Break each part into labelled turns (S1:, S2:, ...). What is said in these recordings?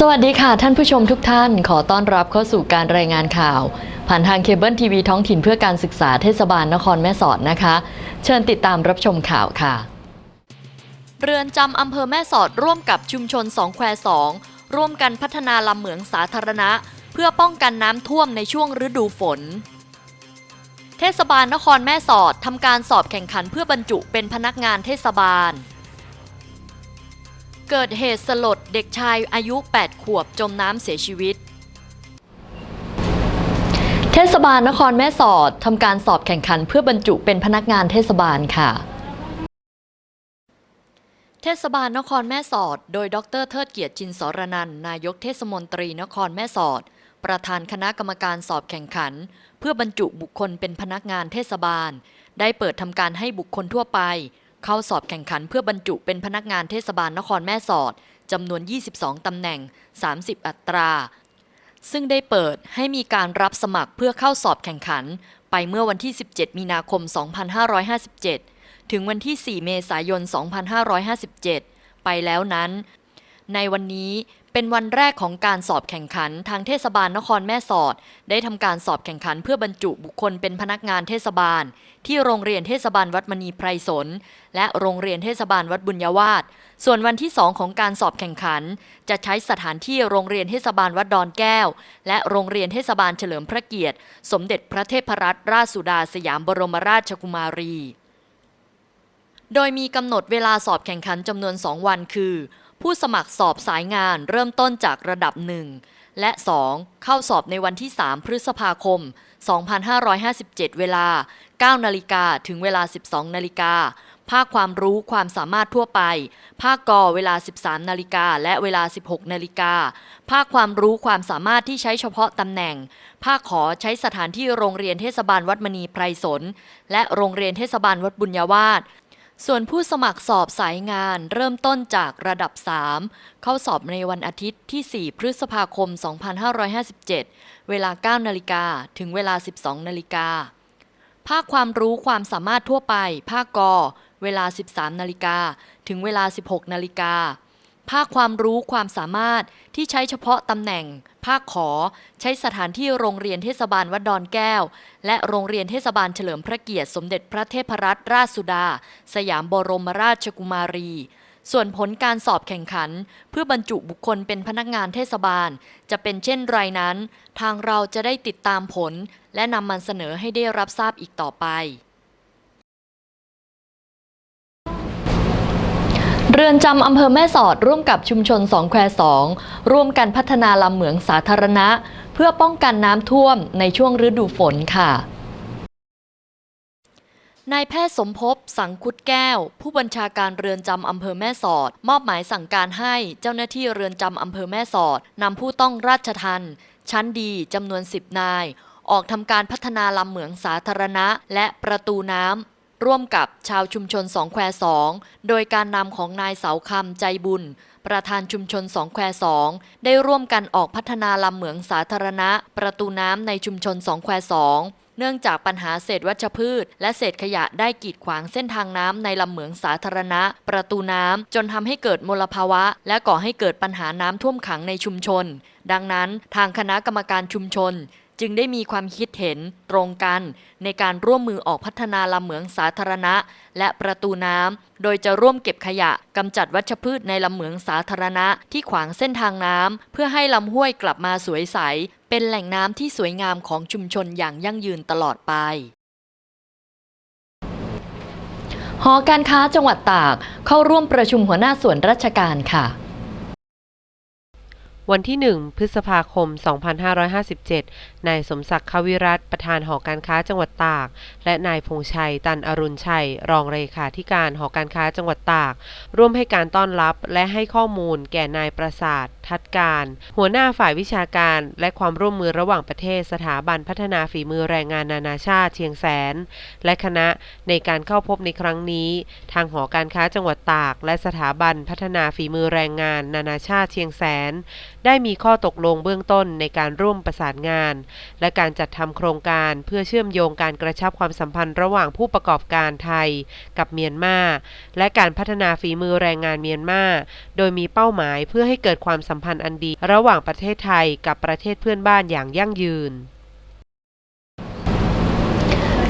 S1: สวัสดีค่ะ ท่านผู้ชมทุกท่านขอต้อนรับเข้าสู่การรายงานข่าว ผ่านทางเคเบิลทีวีท้องถิ่นเพื่อการศึกษาเทศบาลนครแม่สอดนะคะ เชิญติดตามรับชมข่าวค่ะ เรือนจำอำเภอแม่สอดร่วมกับชุมชนสองแควสองร่วมกันพัฒนาลำเหมืองสาธารณะ เพื่อป้องกันน้ำท่วมในช่วงฤดูฝน เทศบาลนครแม่สอดทำการสอบแข่งขันเพื่อบรรจุเป็นพนักงานเทศบาล เกิดเหตุสลดเด็กชายอายุ 8 ขวบจมน้ำเสียชีวิต เทศบาลนครแม่สอดทำการสอบแข่งขันเพื่อบรรจุเป็นพนักงานเทศบาลค่ะ เทศบาลนครแม่สอด โดยดรเทิดเกียรติจินสรนันนายกเทศมนตรีนครแม่สอด ประธานคณะกรรมการสอบแข่งขัน เพื่อบรรจุบุคคลเป็นพนักงานเทศบาล ได้เปิดทำการให้บุคคลทั่วไป เข้าสอบแข่งขันเพื่อบรรจุเป็นพนักงานเทศบาลนครแม่สอดจำนวน 22 ตำแหน่ง 30 อัตรา ซึ่งได้เปิดให้มีการรับสมัครเพื่อเข้าสอบแข่งขัน ไปเมื่อวันที่ 17 มีนาคม 2557 ถึงวันที่ 4 เมษายน 2557 ไปแล้วนั้น ในวันนี้ เป็นวันแรกของการสอบแข่งขันทางเทศบาลนครแม่สอด ได้ทำการสอบแข่งขันเพื่อบรรจุบุคคลเป็นพนักงานเทศบาล ที่โรงเรียนเทศบาลวัดมณีไพรสน และโรงเรียนเทศบาลวัดบุญยวาสส่วนวันที่ 2 ของการสอบแข่งขัน จะใช้สถานที่โรงเรียนเทศบาลวัดดอนแก้ว และโรงเรียนเทศบาลเฉลิมพระเกียรติ สมเด็จพระเทพรัตนราชสุดาสยามบรมราชกุมารี โดยมีกำหนดเวลาสอบแข่งขันจำนวน 2 วันคือ ผู้สมัครสอบสายงานเริ่มต้นจากระดับ1และ 2 เข้าสอบในวันที่ 3 พฤษภาคม 2557 เวลา 9 นาฬิกาถึงเวลา 12 นาฬิกา ภาคความรู้ความสามารถทั่วไป ภาคกอเวลา 13 นาฬิกาและเวลา 16 นาฬิกา ภาคความรู้ความสามารถที่ใช้เฉพาะตำแหน่ง ภาคขอใช้สถานที่โรงเรียนเทศบาลวัดมณีไพรสน และโรงเรียนเทศบาลวัดบุญยวาส ส่วนผู้สมัครสอบสายงานเริ่มต้นจากระดับ 3 เข้าสอบในวันอาทิตย์ที่ 4 พฤษภาคม 2557 เวลา 9 นาฬิกาถึงเวลา 12 นาฬิกา ภาคความรู้ความสามารถทั่วไป ภาคกอเวลา 13 นาฬิกาถึงเวลา 16 นาฬิกา ภาคความรู้ความสามารถที่ใช้เฉพาะตำแหน่ง ภาคขอ ใช้สถานที่โรงเรียนเทศบาลวัดดอนแก้ว และโรงเรียนเทศบาลเฉลิมพระเกียรติสมเด็จพระเทพรัตนราชสุดา สยามบรมราชกุมารี ส่วนผลการสอบแข่งขัน เพื่อบรรจุบุคคลเป็นพนักงานเทศบาล จะเป็นเช่นไรนั้น ทางเราจะได้ติดตามผล และนำมันเสนอให้ได้รับทราบอีกต่อไป เรือนจำอำเภอแม่สอดร่วมกับชุมชนสองแควสองร่วมกันพัฒนาลำเหมืองสาธารณะ เพื่อป้องกันน้ำท่วมในช่วงฤดูฝนค่ะนายแพทย์สมภพสังคุดแก้ว ผู้บัญชาการเรือนจำอำเภอแม่สอด มอบหมายสั่งการให้เจ้าหน้าที่เรือนจำอำเภอแม่สอดนำผู้ต้องราชทันชั้นดีจำนวน 10 นาย ออกทำการพัฒนาลำเหมืองสาธารณะ และประตูน้ำ ร่วมกับชาวชุมชนสองแควสองโดยการนำของนายเสาคำใจบุญ ประธานชุมชนสองแควสองได้ร่วมกันออกพัฒนาลำเหมืองสาธารณะ ประตูน้ำในชุมชนสองแควสองเนื่องจากปัญหาเศษวัชพืช และเศษขยะได้กีดขวางเส้นทางน้ำในลำเหมืองสาธารณะ ประตูน้ำจนทำให้เกิดมลภาวะ และก่อให้เกิดปัญหาน้ำท่วมขังในชุมชน ดังนั้นทางคณะกรรมการชุมชน จึงได้มีความคิดเห็นตรงกันในการร่วมมือออกพัฒนาลำเหมืองสาธารณะ และประตูน้ำ โดยจะร่วมเก็บขยะกำจัดวัชพืชในลำเหมืองสาธารณะที่ขวางเส้นทางน้ำ เพื่อให้ลำห้วยกลับมาสวยใส เป็นแหล่งน้ำที่สวยงามของชุมชนอย่างยั่งยืนตลอดไปหอการค้าจังหวัดตากเข้าร่วมประชุมหัวหน้าส่วนราชการค่ะ
S2: วันที่ 1 พฤษภาคม 2557 นายสมศักดิ์ควิรัตประธานหอการค้าจังหวัดตาก และนายพงชัย ตันอรุณชัย รองเลขาธิการหอการค้าจังหวัดตาก ร่วมให้การต้อนรับและให้ข้อมูลแก่นายประสาท ทัดการ หัวหน้าฝ่ายวิชาการและความร่วมมือระหว่างประเทศสถาบันพัฒนาฝีมือแรงงานนานาชาติเชียงแสน และคณะในการเข้าพบในครั้งนี้ ทางหอการค้าจังหวัดตาก และสถาบันพัฒนาฝีมือแรงงานนานาชาติเชียงแสน ได้มีข้อตกลงเบื้องต้นในการร่วมประสานงาน และการจัดทำโครงการเพื่อเชื่อมโยงการกระชับความสัมพันธ์ระหว่างผู้ประกอบการไทย กับเมียนมาและการพัฒนาฝีมือแรงงานเมียนมาโดยมีเป้าหมายเพื่อให้เกิดความสัมพันธ์อันดี ระหว่างประเทศไทยกับประเทศเพื่อนบ้านอย่างยั่งยืน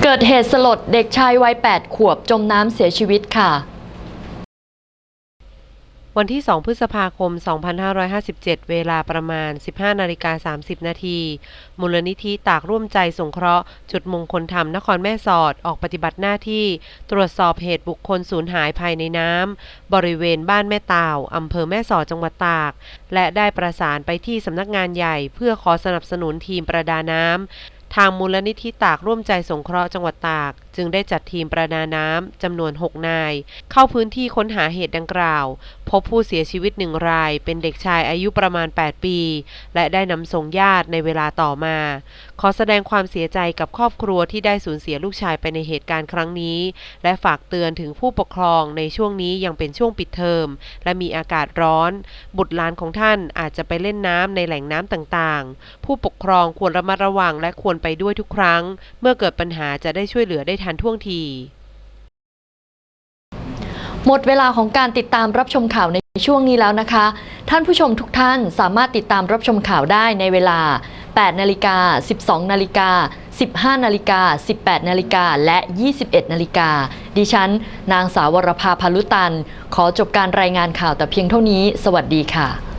S1: เกิดเหตุสลดเด็กชายวัย 8 ขวบจมน้ำเสียชีวิตค่ะ
S2: วันที่ 2 พฤษภาคม 2557 เวลาประมาณ 15นาฬิกา30 นาทีมูลนิธิตากร่วมใจสงเคราะห์ จุดมงคลธรรมนครแม่สอดออกปฏิบัติหน้าที่ ตรวจสอบเหตุบุคคลสูญหายภายในน้ำบริเวณบ้านแม่ตาวอำเภอแม่สอดจังหวัดตาก และได้ประสานไปที่สำนักงานใหญ่ เพื่อขอสนับสนุนทีมประดาน้ำทางมูลนิธิตากร่วมใจสงเคราะห์จังหวัดตาก จึงได้จัดทีมประดาน้ำจำนวน 6 นาย เข้าพื้นที่ค้นหาเหตุดังกล่าว พบผู้เสียชีวิตหนึ่งราย เป็นเด็กชายอายุประมาณ 8 ปี และได้นำส่งญาติในเวลาต่อมา ขอแสดงความเสียใจกับครอบครัวที่ได้สูญเสียลูกชายไปในเหตุการณ์ครั้งนี้ และฝากเตือนถึงผู้ปกครองในช่วงนี้ยังเป็นช่วงปิดเทอม และมีอากาศร้อน บุตรหลานของท่านอาจจะไปเล่นน้ำในแหล่งน้ำต่างๆ ผู้ปกครองควรระมัดระวังและควรไปด้วยทุกครั้ง เมื่อเกิดปัญหาจะได้ช่วยเหลือได้ทันท่วงที
S1: หมดเวลาของการติดตามรับชมข่าวในช่วงนี้แล้วนะคะ ท่านผู้ชมทุกท่านสามารถติดตามรับชมข่าวได้ในเวลา 8 นาฬิกา 12 นาฬิกา 15 นาฬิกา 18 นาฬิกา และ 21 นาฬิกา ดิฉัน นางสาววรภาพาลุตัน ขอจบการรายงานข่าวแต่เพียงเท่านี้ สวัสดีค่ะ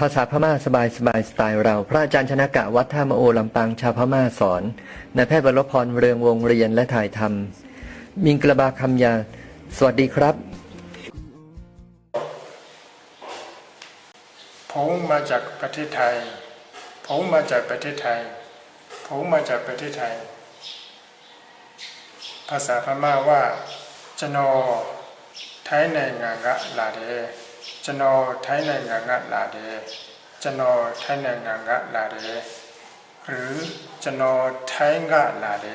S3: ภาษาพม่าสบายสบายสไตล์เรา พระอาจารย์ชนะกะวัดท่ามโอลำปางชาวพม่าสอนนายแพทย์วรพรเรืองวงเรียนและถ่ายทำมิงกระบาคำยา สวัสดีครับ
S4: ผมมาจากประเทศไทย ผมมาจากประเทศไทย ผมมาจากประเทศไทย ภาษาพม่าว่าจะนไทยในงางะลาเด จะนอไทยในงางะลาเดจะนอไทยในงางะลาเดหรือจะนอไทยงะลาเด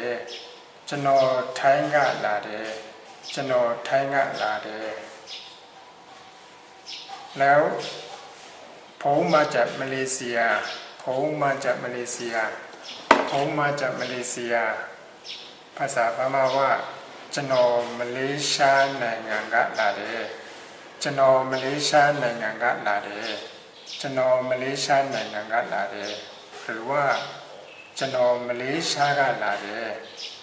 S4: จะนอไทยงะลาเดจะนอไทยงะลาเด แล้วผมมาจากมาเลเซียผมมาจากมาเลเซียผมมาจากมาเลเซีย ภาษาพม่าว่าကျွန်တော်မလေးရှားနိုင်ငံကလာတယ် ကျွန်တော်မလေးရှားနိုင်ငံကလာတယ်ကျွန်တော်မလေးရှားနိုင်ငံကလာတယ်หรือว่าကျွန်တော်မလေးရှားကလာတယ်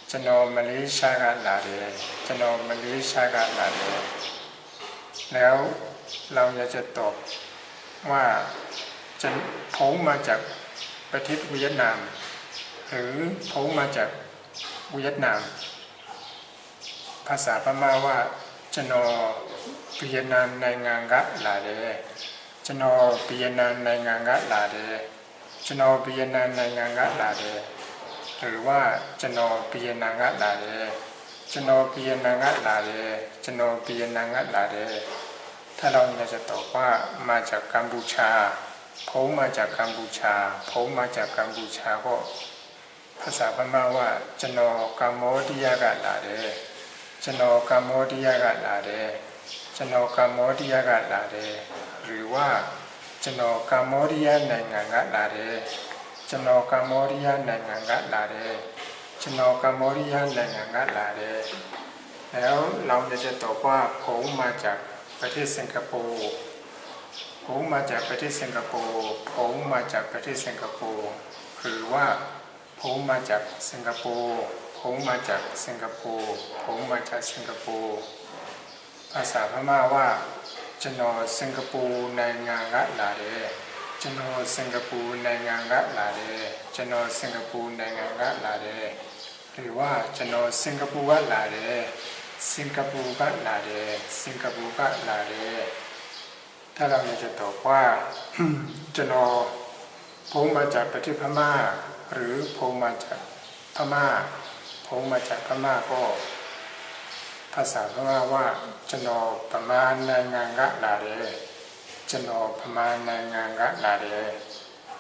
S4: ကျွန်တော်မလေးရှားကလာတယ်ကျွန်တော်မလေးရှားကလာတယ်แล้วเราอยากจะตอบว่าจะผมมาจากประเทศเวียดนาม หรือผมมาจากเวียดนาม ภาษาพม่าว่าจะนอ เปียนานในงานกะลาเดจะนอเปียนานในงานกะลาเดจะนอเปียนานในงานกะลาเดหรือว่าจะนอเปียนางะลาเดจะนอเปียนางะลาเดจะนอเปียนางะลาเดถ้าเราอยากจะตอบว่ามาจากกัมพูชาผมมาจากกัมพูชาผมมาจากกัมพูชาก็ ภาษาพม่าว่าจะนอกัมโมดิยากะลาเดจะนอกัมโ จะนกัมโมดิยกะลาเดหรือว่าจะนกัมโมดิยาในงานกะลาเดจะนกัมโมดิยาในงานกะลาเดจะนกัมโมดิยาในงานกะลาเดแล้วเราจะตอบว่าผมมาจากประเทศสิงคโปร์ผมมาจากประเทศสิงคโปร์ผมมาจากประเทศสิงคโปร์หรือว่าผมมาจากสิงคโปร์ผมมาจากสิงคโปร์ผมมาจากสิงคโปร์ ภาษาพม่าว่าจะนสิงคโปร์ในงานกะลาเดจะนสิงคโปร์ในงานกะลาเดจะนสิงคโปร์ในงานกะลาเดหรือว่าจะนสิงคโปร์กะลาเดสิงคโปร์กะลาเดสิงคโปร์กะลาเดถ้าเราอยากจะตอบว่าจะนผมมาจากประเทศพม่า หรือผมมาจากพม่าผมมาจากพม่าก็ ภาษาพม่าว่าจะนประมาณในงานกะลาเดจะนประมาณในงานกะลาเด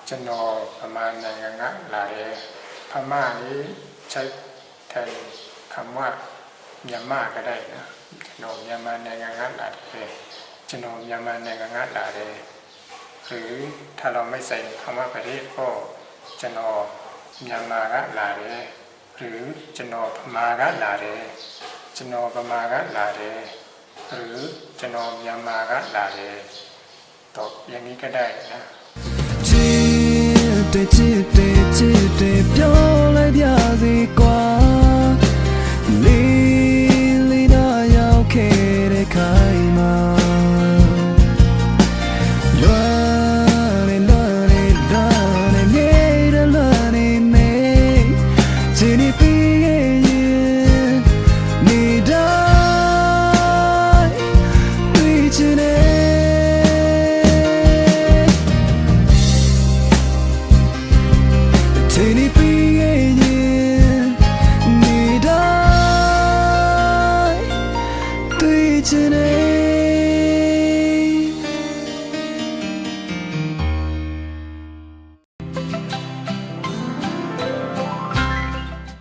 S4: จะนประมาณในงานกะลาเดพม่านี้ใช้แทนคำว่าเมียนมาก็ได้นะจะนอเมียนาในงานกะลาเดจะนอเมียนาในงานกะลาเดหรือถ้าเราไม่ใส่คำว่าประเทศก็จะนเมียนมากะลาเรหรือจะนพม่ากะลาเร จะนอพม่ากะลาเรหรือจะนอเมียนมากะลาเรตอบอย่างนี้ก็ได้นะ
S5: ချစ်တဲ့ချစ်တဲ့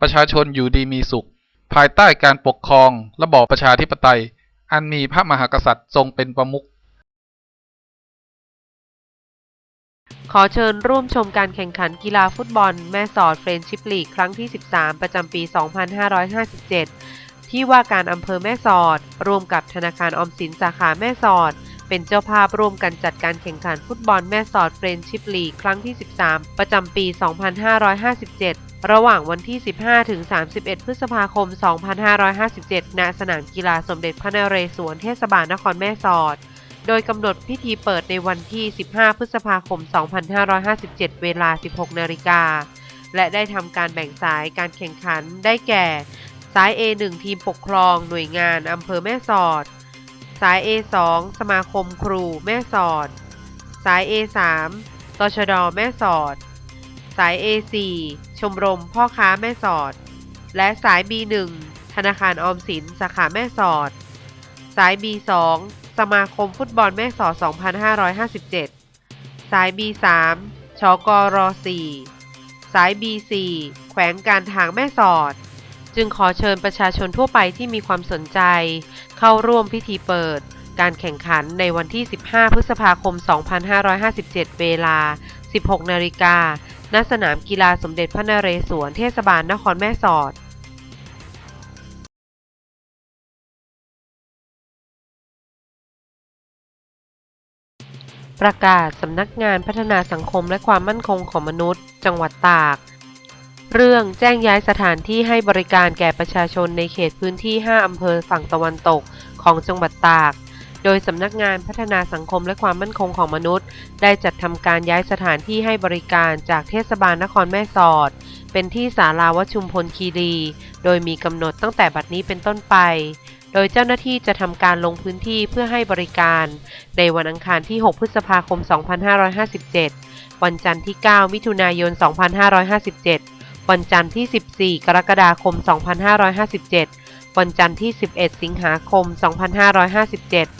S6: ประชาชนอยู่ดีมีสุข ภายใต้การปกครองระบอบประชาธิปไตย อันมีพระมหากษัตริย์ทรงเป็นประมุข
S2: ขอเชิญร่วมชมการแข่งขันกีฬาฟุตบอล แม่สอดเฟรนชิพลีกครั้งที่ 13 ประจำปี 2557 ที่ว่าการอำเภอแม่สอด ร่วมกับธนาคารออมสินสาขาแม่สอด เป็นเจ้าภาพร่วมกันจัดการแข่งขันฟุตบอลแม่สอดเฟรนชิพลีกครั้งที่ 13 ประจำปี 2557 ระหว่างวันที่ 15 ถึง 31 พฤษภาคม 2557 ณ สนามกีฬาสมเด็จพระนเรศวรเทศบาลนครแม่สอด โดยกำหนดพิธีเปิดในวันที่ 15 พฤษภาคม 2557 เวลา 16 นาฬิกา และได้ทำการแบ่งสายการแข่งขันได้แก่ สาย A1 ทีมปกครอง หน่วยงานอำเภอแม่สอด สาย A2 สมาคมครูแม่สอด สาย A3 ตชด แม่สอด สาย A4 ชมรมพ่อค้าแม่สอด และสาย B1 ธนาคารออมสินสาขาแม่สอด สาย B2 สมาคมฟุตบอลแม่สอด 2557 สาย B3 ชกร4สาย B4 แขวงการทางแม่สอด จึงขอเชิญประชาชนทั่วไปที่มีความสนใจ เข้าร่วมพิธีเปิด การแข่งขันในวันที่ 15 พฤษภาคม 2557 เวลา 16 นาฬิกา ณสนามกีฬาสมเด็จพระนเรศวรเทศบาลนครแม่สอดประกาศสำนักงานพัฒนาสังคมและความมั่นคงของมนุษย์ จังหวัดตาก เรื่องแจ้งย้ายสถานที่ให้บริการแก่ประชาชนในเขตพื้นที่ 5 อำเภอฝั่งตะวันตกของจังหวัดตาก โดยสำนักงานพัฒนาสังคมและความมั่นคงของมนุษย์ ได้จัดทำการย้ายสถานที่ให้บริการจากเทศบาลนครแม่สอด เป็นที่ศาลาวชุมพลคีรี โดยมีกำหนดตั้งแต่บัดนี้เป็นต้นไป โดยเจ้าหน้าที่จะทำการลงพื้นที่เพื่อให้บริการ ในวันอังคารที่ 6 พฤษภาคม 2557 วันจันทร์ที่ 9 มิถุนายน 2557 วันจันทร์ที่ 14 กรกฎาคม 2557 วันจันทร์ที่ 11 สิงหาคม 2557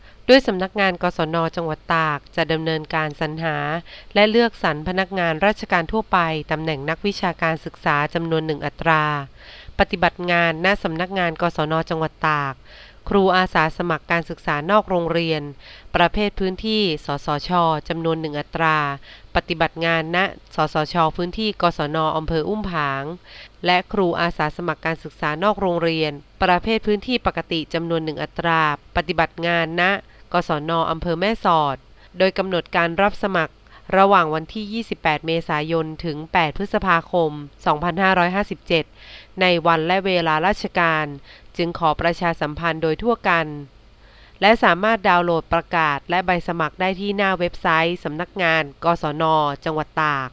S2: ด้วยสำนักงานกศนจังหวัดตาก จะดำเนินการสรรหา และเลือกสรรพนักงานราชการทั่วไปตำแหน่งนักวิชาการศึกษาจำนวนหนึ่งอัตรา ปฏิบัติงานณสำนักงานกศนจังหวัดตาก ครูอาสาสมัครการศึกษานอกโรงเรียน ประเภทพื้นที่ สสชจำนวนหนึ่งอัตรา ปฏิบัติงานณสสช พื้นที่ กศนอำเภออุ้มผาง และครูอาสาสมัครการศึกษานอกโรงเรียน ประเภทพื้นที่ปกติจำนวนหนึ่งอัตรา ปฏิบัติงานณ กศนอำเภอแม่สอด โดยกำหนดการรับสมัครระหว่างวันที่ 28 เมษายน ถึง 8 พฤษภาคม 2557 ในวันและเวลาราชการ จึงขอประชาสัมพันธ์โดยทั่วกัน และสามารถดาวน์โหลดประกาศและใบสมัครได้ที่หน้าเว็บไซต์สำนักงาน กศน จังหวัดตาก